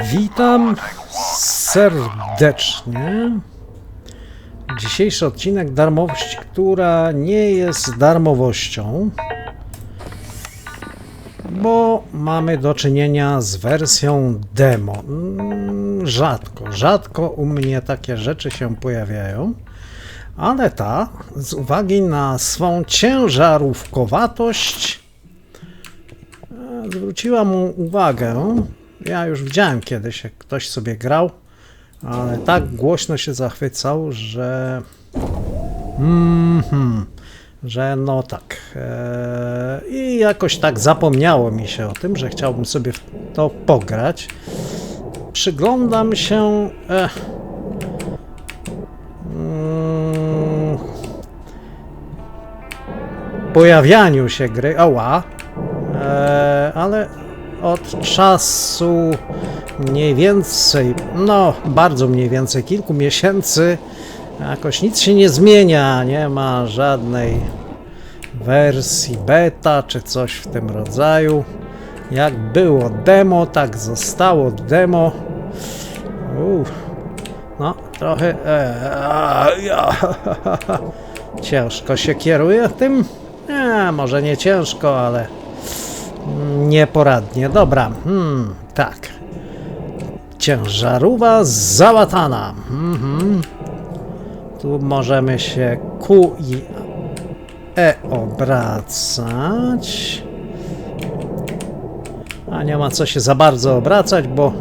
Witam serdecznie. Dzisiejszy odcinek darmowość, która nie jest darmowością, bo mamy do czynienia z wersją demo. Mm, Rzadko, rzadko u mnie takie rzeczy się pojawiają, ale ta, z uwagi na swą ciężarówkowatość, e, zwróciła mu uwagę. Ja już widziałem kiedyś, jak ktoś sobie grał, ale tak głośno się zachwycał, że. Mhm, że no tak. E, I jakoś tak zapomniało mi się o tym, że chciałbym sobie w to pograć. Przyglądam się. E, mm, pojawianiu się gry. Oła. E, ale od czasu mniej więcej, no bardzo mniej więcej, kilku miesięcy jakoś nic się nie zmienia, nie ma żadnej wersji beta czy coś w tym rodzaju. Jak było demo, tak zostało demo. Uff, no trochę e, a, ja, ciężko się kieruje tym. E, może nie ciężko, ale Nieporadnie. Dobra, hmm, tak. Ciężarówka załatana. Mhm. Tu możemy się Q i E obracać. A nie ma co się za bardzo obracać, bo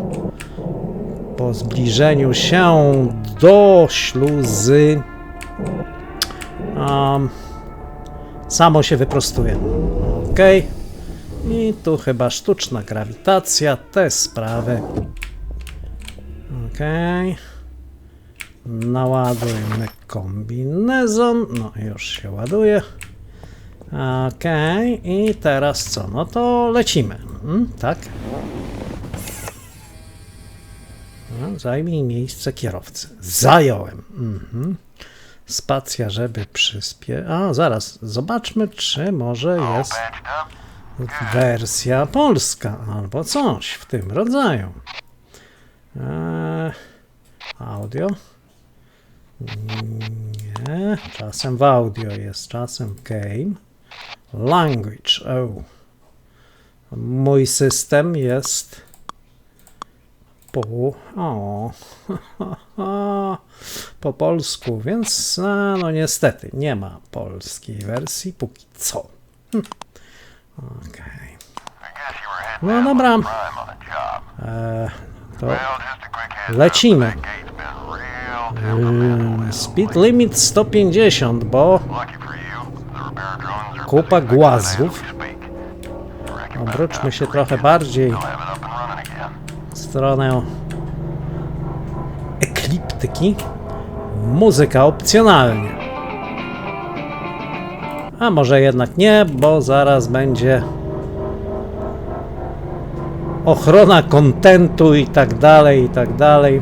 po zbliżeniu się do śluzy um, samo się wyprostuje. Okej. I tu chyba sztuczna grawitacja, te sprawy. Okej. Naładujmy kombinezon. No, już się ładuje. Okej, i teraz co? No to lecimy. Mm, tak. No, zajmij miejsce kierowcy. Zająłem. Mhm. Spacja, żeby przyspie... A, zaraz. Zobaczmy, czy może jest wersja polska albo coś w tym rodzaju. Eee, audio? Nie, czasem w audio jest, czasem w game. Language, oh. Mój system jest po, o, po polsku, więc a, no niestety nie ma polskiej wersji póki co. Hm. Okej. No dobra. Eee, to lecimy. Speed limit 150, bo kupa głazów. Obróćmy się trochę bardziej w stronę ekliptyki. Muzyka opcjonalnie. A może jednak nie, bo zaraz będzie ochrona kontentu i tak dalej, i tak dalej.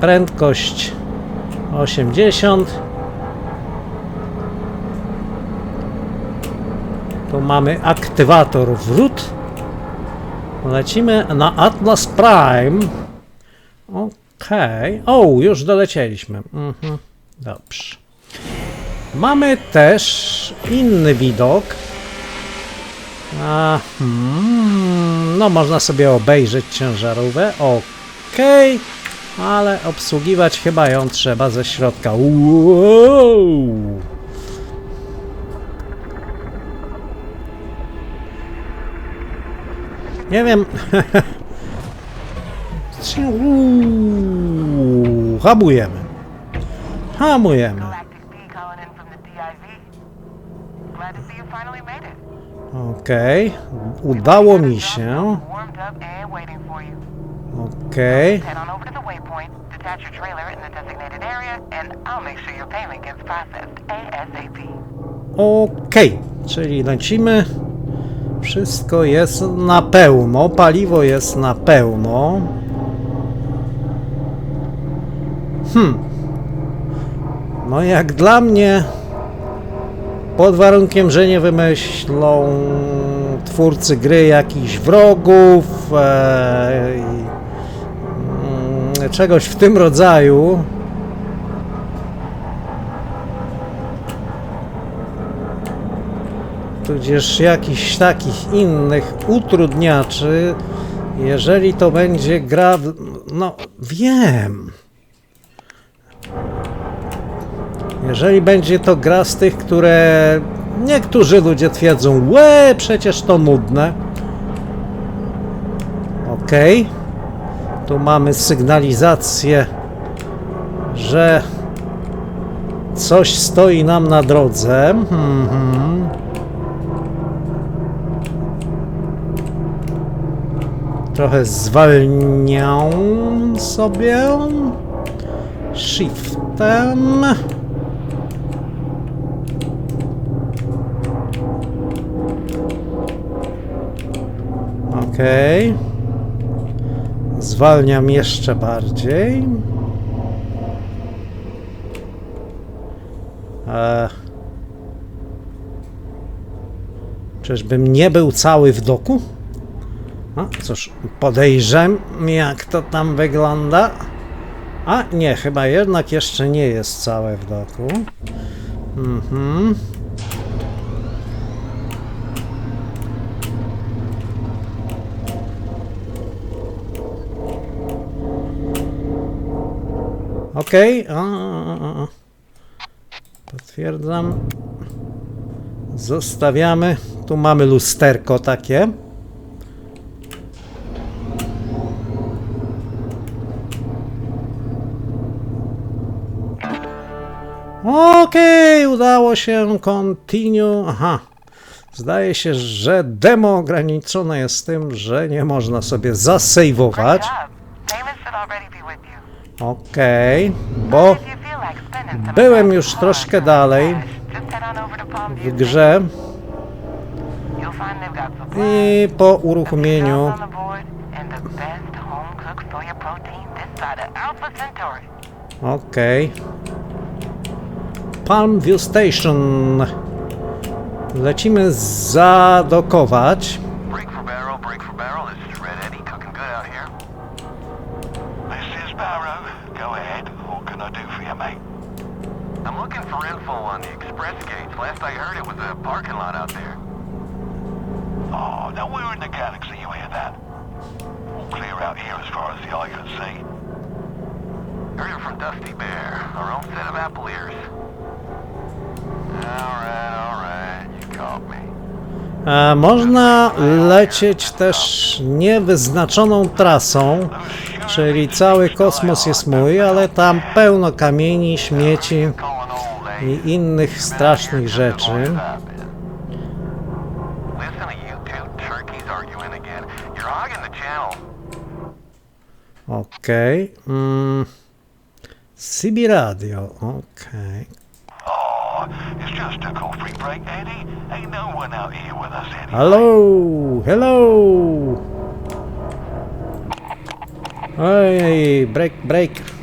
Prędkość 80. Tu mamy aktywator wrót. Lecimy na Atlas Prime. Okej. O, już dolecieliśmy. Mhm. Dobrze. Mamy też inny widok. A, hmm, no, można sobie obejrzeć ciężarówkę. Okej. Ale obsługiwać chyba ją trzeba ze środka. Wow. Nie wiem. Uuu, Hamujemy. Hamujemy. Okej. Udało mi się. Okej. Okej. Czyli lecimy. Wszystko jest na pełno. Paliwo jest na pełno. Hmm. No jak dla mnie pod warunkiem, że nie wymyślą twórcy gry jakichś wrogów, e, mm, czegoś w tym rodzaju. tudzież jakichś takich innych utrudniaczy, jeżeli to będzie gra. w- No, wiem. Jeżeli będzie to gra z tych, które niektórzy ludzie twierdzą, łe, przecież to nudne. Ok. Tu mamy sygnalizację, że coś stoi nam na drodze. Mhm. Trochę zwalniam sobie shiftem. Okej. Zwalniam jeszcze bardziej. E... Czyżbym nie był cały w doku? A, cóż, podejrzem, jak to tam wygląda. A, nie, chyba jednak jeszcze nie jest całe w doku. Mhm. A, a. potwierdzam. Zostawiamy. Tu mamy lusterko takie. Okej, udało się. Continue. Aha. Zdaje się, że demo ograniczone jest tym, że nie można sobie zasejwować. Okej, bo spending some byłem już troszkę dalej w grze i po uruchomieniu. Okej. Palm View Station. Lecimy zadokować. Można lecieć też niewyznaczoną trasą, czyli cały kosmos jest mój, ale tam pełno kamieni, śmieci i innych strasznych rzeczy. Okej. Mm. CB Radio, okej. It's just a coffee break, Eddie. Ain't no one out here with us anyway. Hello, hello. Ej, break, break.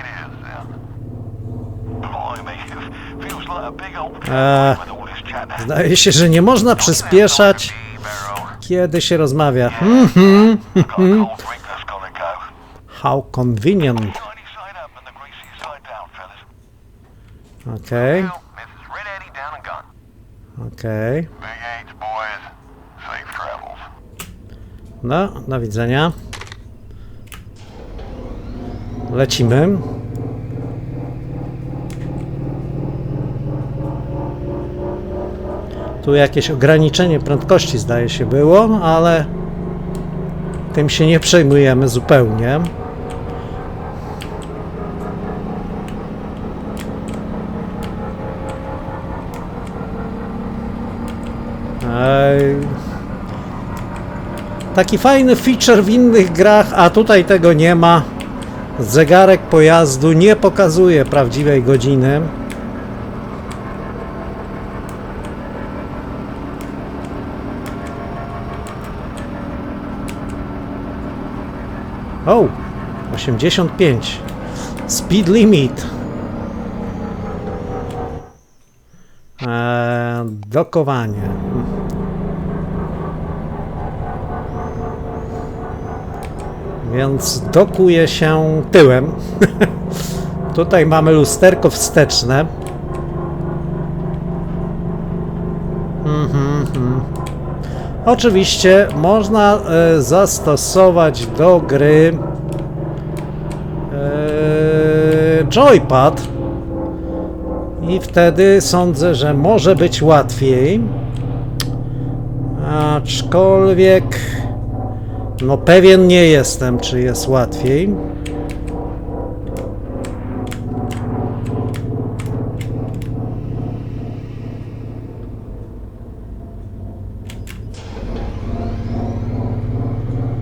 It is, then. Blimey, feels like a big old Eee, chat. Zdaje się, że nie można przyspieszać. Kiedy się rozmawia. Mhm. How convenient. Okej. Safe travels. No, do widzenia. Lecimy. Tu jakieś ograniczenie prędkości zdaje się było, ale tym się nie przejmujemy zupełnie. Taki fajny feature w innych grach, a tutaj tego nie ma. Zegarek pojazdu nie pokazuje prawdziwej godziny. O, 85. Speed limit. Eee, dokowanie. Więc dokuje się tyłem. Tutaj mamy lusterko wsteczne. Mhm, mhm. Oczywiście można e, zastosować do gry e, joypad i wtedy sądzę, że może być łatwiej. Aczkolwiek no pewien nie jestem, czy jest łatwiej.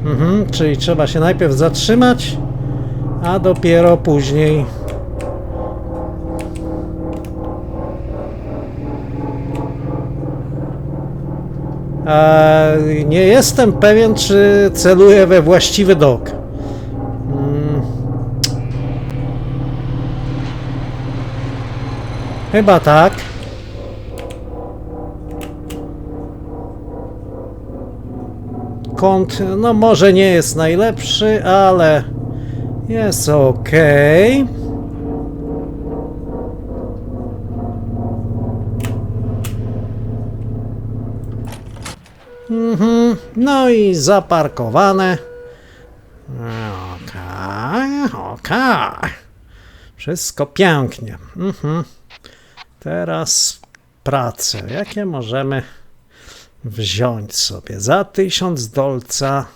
Mhm, czyli trzeba się najpierw zatrzymać, a dopiero później. E, nie jestem pewien, czy celuję we właściwy dok. Mm. Chyba tak. Kąt, no może nie jest najlepszy, ale jest ok. Mhm, no i zaparkowane. Okej, okej. Wszystko pięknie. Mhm. Teraz pracę. Jakie możemy wziąć sobie? Za tysiąc dolca.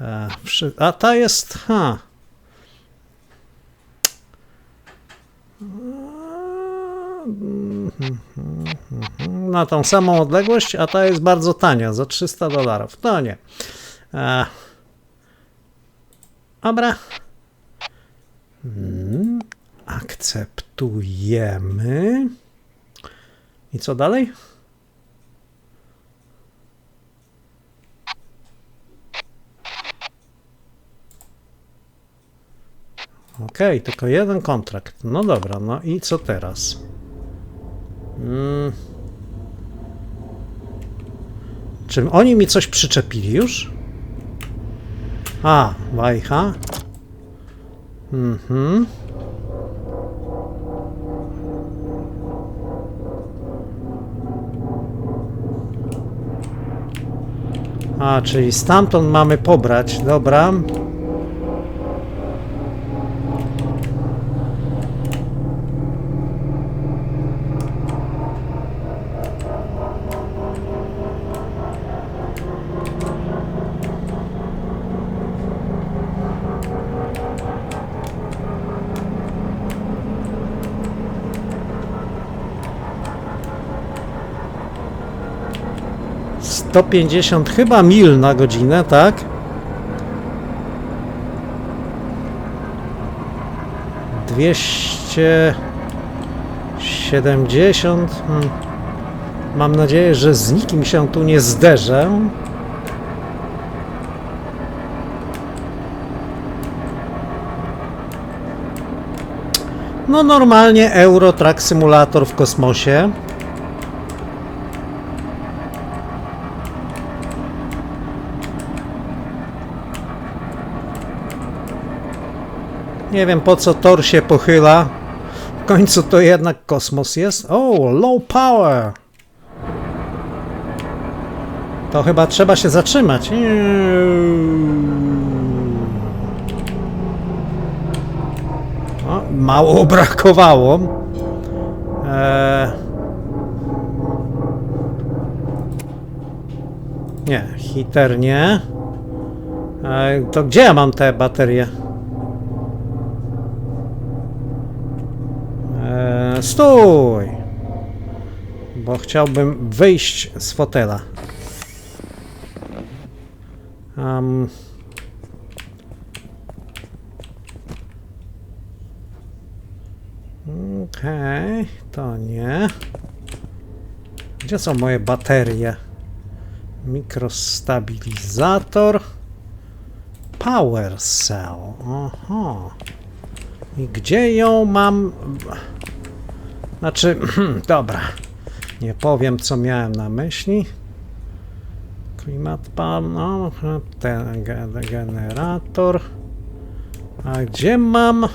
E, a ta jest. Ha. na tą samą odległość, a ta jest bardzo tania, za 300 dolarów. No nie. E, dobra. Mm, akceptujemy. I co dalej? Okej, tylko jeden kontrakt. No dobra, no i co teraz? Mm. Czy oni mi coś przyczepili już? A, wajcha. Mhm. A, czyli stamtąd mamy pobrać, dobra. Sto pięćdziesiąt chyba mil na godzinę, tak? Dwieście siedemdziesiąt. Hmm. Mam nadzieję, że z nikim się tu nie zderzę. No normalnie Euro Truck Simulator w kosmosie. Nie wiem po co tor się pochyla. W końcu to jednak kosmos jest. O, low power. To chyba trzeba się zatrzymać. O, mało brakowało. Eee... Nie, hiter nie. Eee, to gdzie ja mam te baterie? Stój! Bo chciałbym wyjść z fotela. Um, Okej, to nie. Gdzie są moje baterie? Mikrostabilizator. Power cell. Aha. I gdzie ją mam? Znaczy, dobra. Nie powiem, co miałem na myśli. Klimat pan, no, ten ge- generator. A gdzie mam?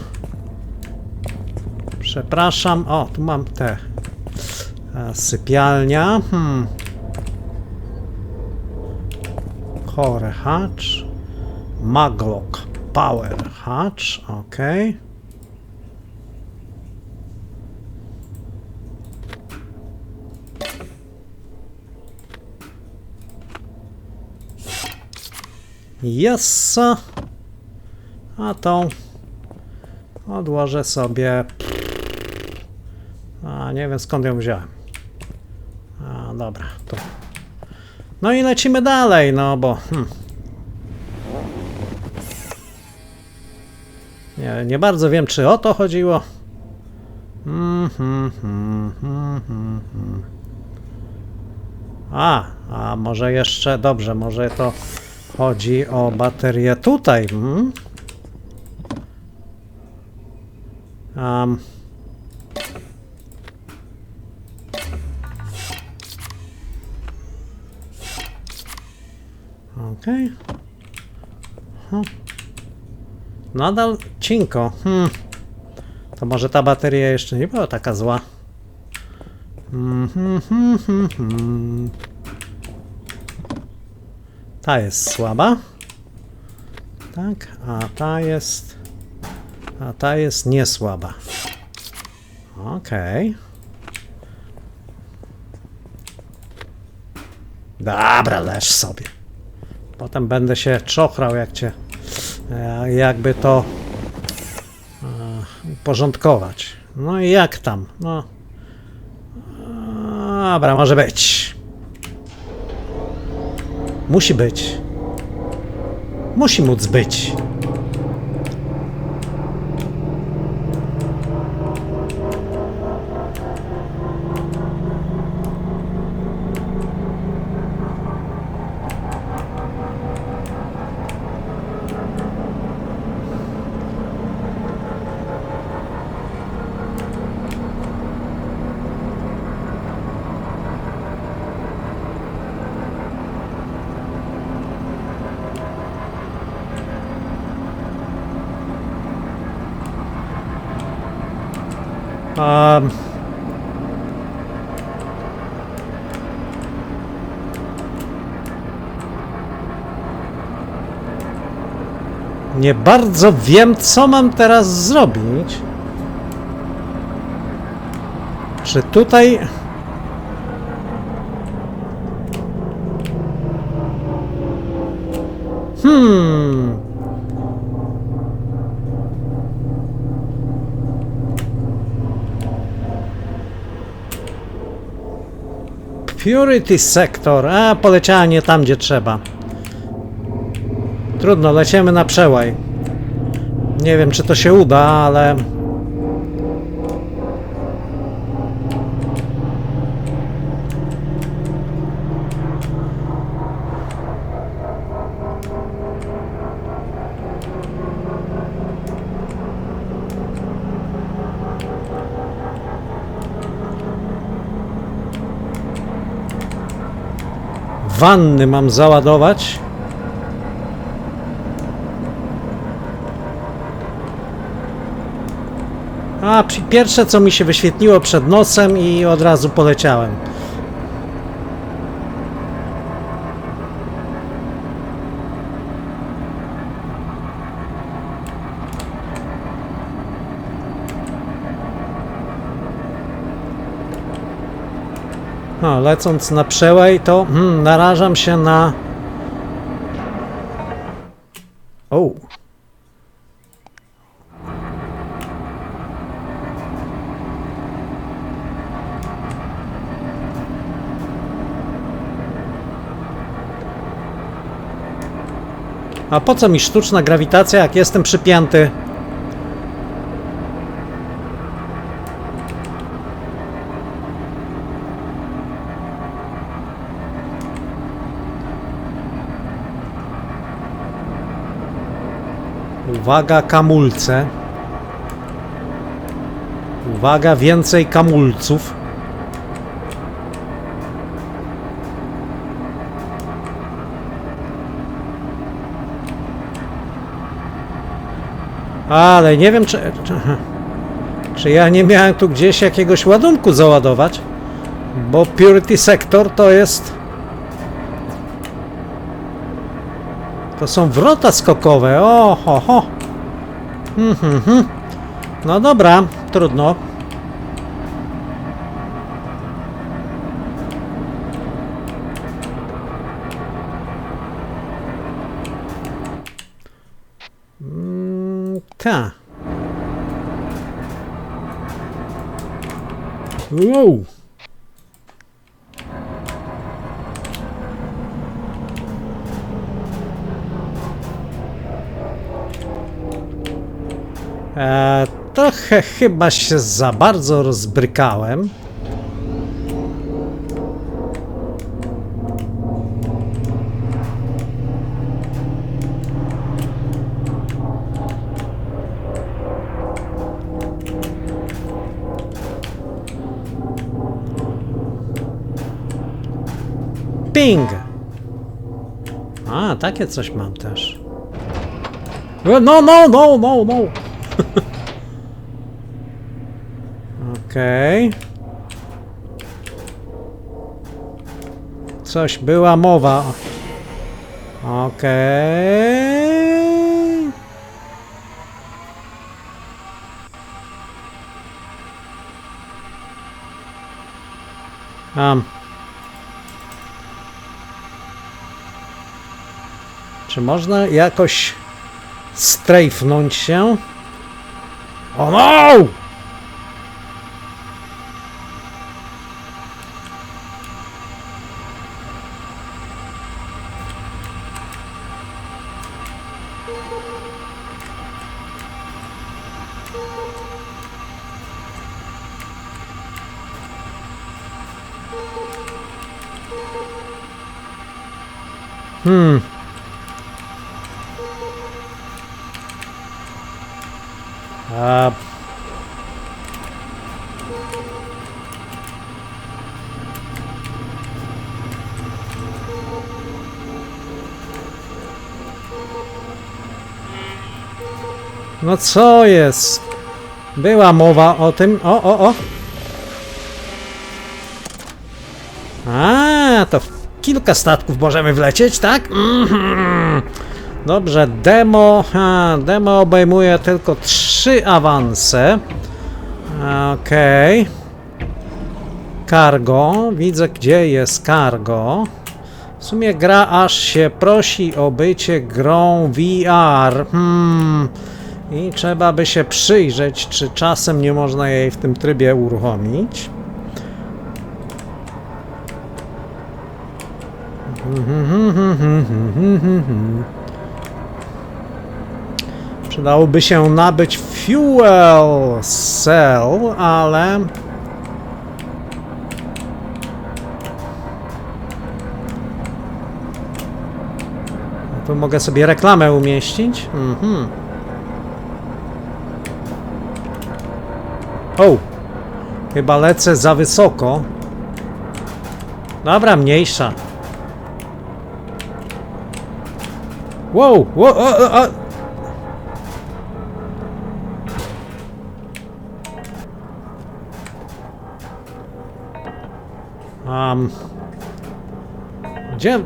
Przepraszam. O, tu mam te. E, sypialnia. Hmm. Core hatch. Maglock power hatch. Ok. Yes. A tą odłożę sobie. A nie wiem skąd ją wziąłem. A dobra, tu. No i lecimy dalej, no bo. Hmm. Nie, nie bardzo wiem, czy o to chodziło. Mm, hmm, hmm, hmm, hmm, hmm. A, a może jeszcze, dobrze, może to chodzi o baterię tutaj. Hmm? Um. Okej. Hm. Nadal cinko. Hmm. To może ta bateria jeszcze nie była taka zła. Hmm, hmm, hmm, hmm, hmm. Ta jest słaba. Tak, a ta jest. A ta jest niesłaba. Okej. Dobra, leż sobie. Potem będę się czochrał, jak cię. e, Jakby to. e, Porządkować. No i jak tam? No. Dobra, może być. Musi być. Musi móc być. Um, nie bardzo wiem, co mam teraz zrobić. Czy tutaj. Hmm. Purity Sector. A, poleciała nie tam, gdzie trzeba. Trudno, lecimy na przełaj. Nie wiem, czy to się uda, ale... Wanny mam załadować. A, pi- pierwsze co mi się wyświetliło przed nosem i od razu poleciałem. No, lecąc na przełaj, to hmm, narażam się na. O. A po co mi sztuczna grawitacja, jak jestem przypięty? Uwaga, kamulce. Uwaga, więcej kamulców. Ale nie wiem, czy, czy, czy ja nie miałem tu gdzieś jakiegoś ładunku załadować, bo Purity Sector to jest... To są wrota skokowe, o, ho. Hmm, hmm, hmm. No dobra, trudno. Mm, ta. Wow. E, trochę chyba się za bardzo rozbrykałem. Ping! A, takie coś mam też. No, no, no, no, no! Okej. Coś była mowa. Okej. Um. Czy można jakoś strajfnąć się? O no! No co jest? Była mowa o tym. O, o, o. A, to kilka statków możemy wlecieć, tak? Mhm. Dobrze, demo, ha, demo obejmuje tylko trzy awanse. Okej. Cargo, widzę gdzie jest cargo. W sumie gra aż się prosi o bycie grą VR. Hmm. I trzeba by się przyjrzeć, czy czasem nie można jej w tym trybie uruchomić. Przydałoby się nabyć fuel cell, ale... Tu mogę sobie reklamę umieścić. Mhm. O! Chyba lecę za wysoko. Dobra, mniejsza. Wow! wow. Um, gdzie,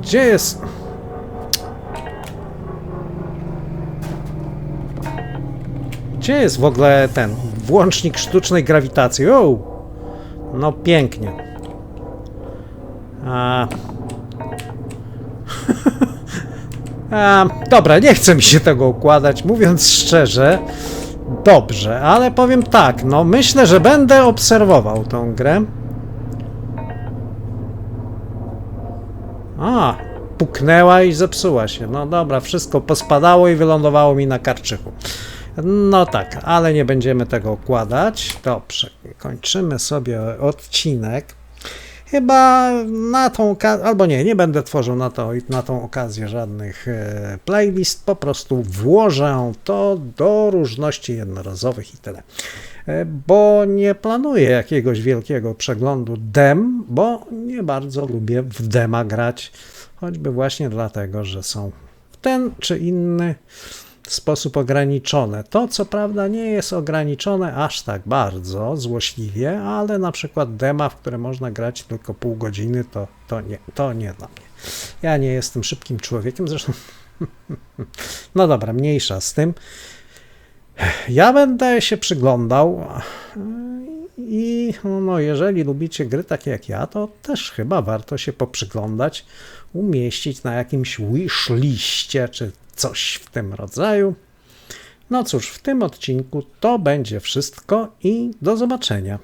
gdzie jest... Gdzie jest w ogóle ten włącznik sztucznej grawitacji? O! No pięknie. A... A, dobra, nie chce mi się tego układać, mówiąc szczerze. Dobrze, ale powiem tak, no myślę, że będę obserwował tą grę. A, puknęła i zepsuła się. No dobra, wszystko pospadało i wylądowało mi na karczychu. No tak, ale nie będziemy tego układać. Dobrze, kończymy sobie odcinek. Chyba na tą okazję, albo nie, nie będę tworzył na, to, na tą okazję żadnych e, playlist, po prostu włożę to do różności jednorazowych i tyle. E, Bo nie planuję jakiegoś wielkiego przeglądu dem, bo nie bardzo lubię w dema grać, choćby właśnie dlatego, że są w ten czy inny sposób ograniczone. To co prawda nie jest ograniczone aż tak bardzo złośliwie, ale na przykład dema, w które można grać tylko pół godziny, to, to, nie, to nie dla mnie. Ja nie jestem szybkim człowiekiem, zresztą. No dobra, mniejsza z tym. Ja będę się przyglądał i no, jeżeli lubicie gry takie jak ja, to też chyba warto się poprzyglądać, umieścić na jakimś wishliście czy coś w tym rodzaju. No cóż, w tym odcinku to będzie wszystko i do zobaczenia.